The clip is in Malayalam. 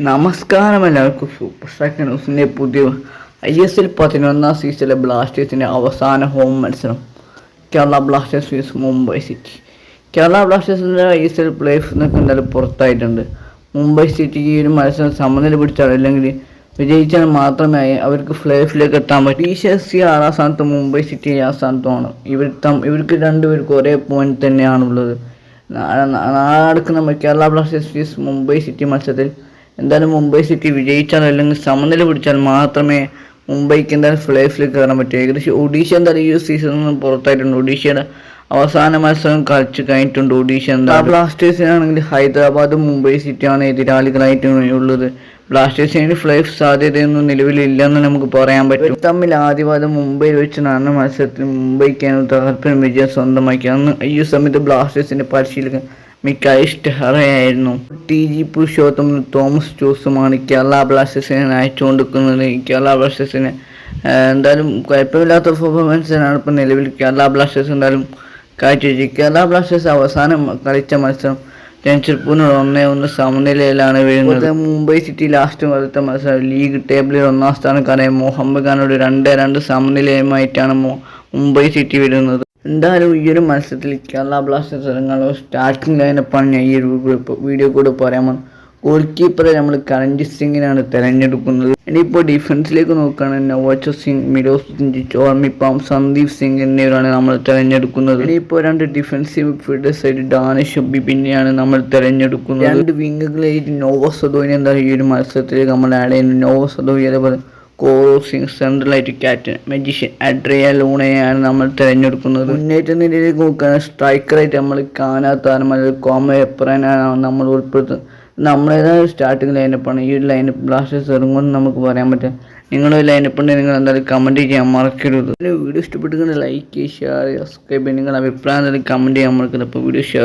നമസ്കാരം എല്ലാവർക്കും. സൂപ്പർ സ്ട്രൈക്ക് ന്യൂസിന്റെ പുതിയ ഐ എസ് എൽ പതിനൊന്നാം സീസണിലെ ബ്ലാസ്റ്റേഴ്സിന്റെ അവസാന ഹോം മത്സരം Kerala Blasters vs Mumbai City Kerala ബ്ലാസ്റ്റേഴ്സിന്റെ ഐ എസ് എൽ പ്ലേ ഓഫിന്നൊക്കെ എന്തായാലും പുറത്തായിട്ടുണ്ട്. മുംബൈ സിറ്റി ഈ ഒരു മത്സരം സമനില പിടിച്ചാൽ അല്ലെങ്കിൽ വിജയിച്ചാൽ മാത്രമേ അവർക്ക് പ്ലേ ഓഫിലേക്ക് എത്താൻ പറ്റൂ. ഈ ചെൽസി ആറാം സ്ഥാനത്ത് മുംബൈ സിറ്റി ഏഴാം സ്ഥാനത്തുമാണ്. ഇവർ തം- ഇവർക്ക് രണ്ടുപേർക്കും ഒരേ പോയിന്റ് തന്നെയാണുള്ളത്. നാളെ നടക്കുന്ന Kerala Blasters vs Mumbai City മത്സരത്തിൽ എന്തായാലും മുംബൈ സിറ്റി വിജയിച്ചാൽ അല്ലെങ്കിൽ സമനില പിടിച്ചാൽ മാത്രമേ മുംബൈക്ക് എന്തായാലും പ്ലേ കയറാൻ പറ്റൂ. ഏകദേശം ഒഡീഷ എന്തായാലും ഈ സീസണിൽ നിന്ന് പുറത്തായിട്ടുണ്ട്. ഒഡീഷയുടെ അവസാന മത്സരം കളിച്ച് കഴിഞ്ഞിട്ടുണ്ട് ഒഡീഷ എന്താ ബ്ലാസ്റ്റേഴ്സിനാണെങ്കിൽ ഹൈദരാബാദും മുംബൈ സിറ്റിയാണ് എതിരാളികളായിട്ട് ഉള്ളത് ബ്ലാസ്റ്റേഴ്സിന് പ്ലേ ഓഫ് സാധ്യതയൊന്നും നിലവിലില്ലെന്ന് നമുക്ക് പറയാൻ പറ്റും. തമ്മിൽ ആദ്യവാദം മുംബൈയിൽ വെച്ച് നടന്ന മത്സരത്തിൽ മുംബൈക്കാണ് തകർപ്പൻ വിജയം സ്വന്തമാക്കി. അന്ന് ഈ സമയത്ത് ബ്ലാസ്റ്റേഴ്സിന്റെ പരിശീലകൻ മിക്കായിഷ് ടെഹറയായിരുന്നു ടി. ജി. പുരുഷോത്തമനും തോമസ് ജോസുമാണ് കേരള ബ്ലാസ്റ്റേഴ്സിനെ നയിച്ചുകൊണ്ടിരിക്കുന്നത് കേരള ബ്ലാസ്റ്റേഴ്സിനെ എന്തായാലും കുഴപ്പമില്ലാത്ത പെർഫോമൻസിനാണ് ഇപ്പോൾ നിലവിൽ കേരള ബ്ലാസ്റ്റേഴ്സ് എന്തായാലും കാഴ്ചവെച്ചു കേരള ബ്ലാസ്റ്റേഴ്സ് അവസാനം കളിച്ച മത്സരം ജംഷഡ്പൂരിനോട് ഒന്നേ ഒന്ന് സമനിലയിലാണ് വീഴുന്നത്. മുംബൈ സിറ്റി ലാസ്റ്റ് കളിച്ച മത്സരം ലീഗ് ടേബിളിൽ ഒന്നാം സ്ഥാനക്കാരായ മോഹമ്മദ് ഖാനോട് രണ്ട് രണ്ട് സമനിലയുമായിട്ടാണ് മുംബൈ സിറ്റി വരുന്നത് എന്തായാലും ഈ ഒരു മത്സരത്തിൽ കേരള ബ്ലാസ്റ്റേഴ്സ് ഇറങ്ങാനുള്ള സ്റ്റാർട്ടിംഗ് ലൈനപ്പാണ് ഞാൻ ഈ ഒരു വീഡിയോ കൂടെ പറയാൻ ഗോൾ കീപ്പറെ നമ്മൾ കരൺജിത് സിംഗിനാണ് തിരഞ്ഞെടുക്കുന്നത്. ഇനിയിപ്പോൾ ഡിഫൻസിലേക്ക് നോക്കുകയാണെങ്കിൽ നവോച്ച സിംഗ് മിരോസ് സിംഗ് ചോർമിപ്പാം സന്ദീപ് സിംഗ് എന്നിവരാണ് നമ്മൾ തിരഞ്ഞെടുക്കുന്നത്. ഇനിയിപ്പോൾ രണ്ട് ഡിഫൻസീവ് ഫീൽഡേഴ്സ് ആയിട്ട് ഡാനിഷ് ബിബിനെയാണ് നമ്മൾ തിരഞ്ഞെടുക്കുന്നത്. രണ്ട് വിങ്ങുകളായിട്ട് നോവോ സദോയിനെ എന്താ ഈ ഒരു മത്സരത്തിലേക്ക് നമ്മൾ ആഡ് ചെയ്യുന്നത് നോവോ സദോയി അതേപോലെ കോറോ സിംഗ് സെൻട്രലായിട്ട് ക്യാപ്റ്റൻ മജീഷ്യൻ അഡ്രിയ ലൂണയാണ് നമ്മൾ തിരഞ്ഞെടുക്കുന്നത്. മുന്നേറ്റ നിലയിലേക്ക് നോക്കുകയാണെങ്കിൽ സ്ട്രൈക്കറായിട്ട് നമ്മൾ കാണാത്ത താരം അല്ലെങ്കിൽ കോമ എപ്രനാണ് നമ്മൾ ഉൾപ്പെടുത്തുന്നത് നമ്മളേതായ സ്റ്റാർട്ടിങ് ലൈനപ്പാണ് ഈ ഒരു ലൈനപ്പ് ബ്ലാസ്റ്റേഴ്സ് ഇറങ്ങുമെന്ന് നമുക്ക് പറയാൻ പറ്റും നിങ്ങളുടെ ലൈനപ്പ് ഉണ്ടെങ്കിൽ നിങ്ങൾ എന്തായാലും കമന്റ് ചെയ്യാൻ മറക്കരുത്. വീഡിയോ ഇഷ്ടപ്പെട്ടുകൊണ്ട് ലൈക്ക് ഷെയർ സബ്സ്ക്രൈബ് ചെയ്യുക നിങ്ങളുടെ അഭിപ്രായം എന്തായാലും കമന്റ് ചെയ്യാൻ മറക്കരുത്. അപ്പോൾ വീഡിയോ ഷെയർ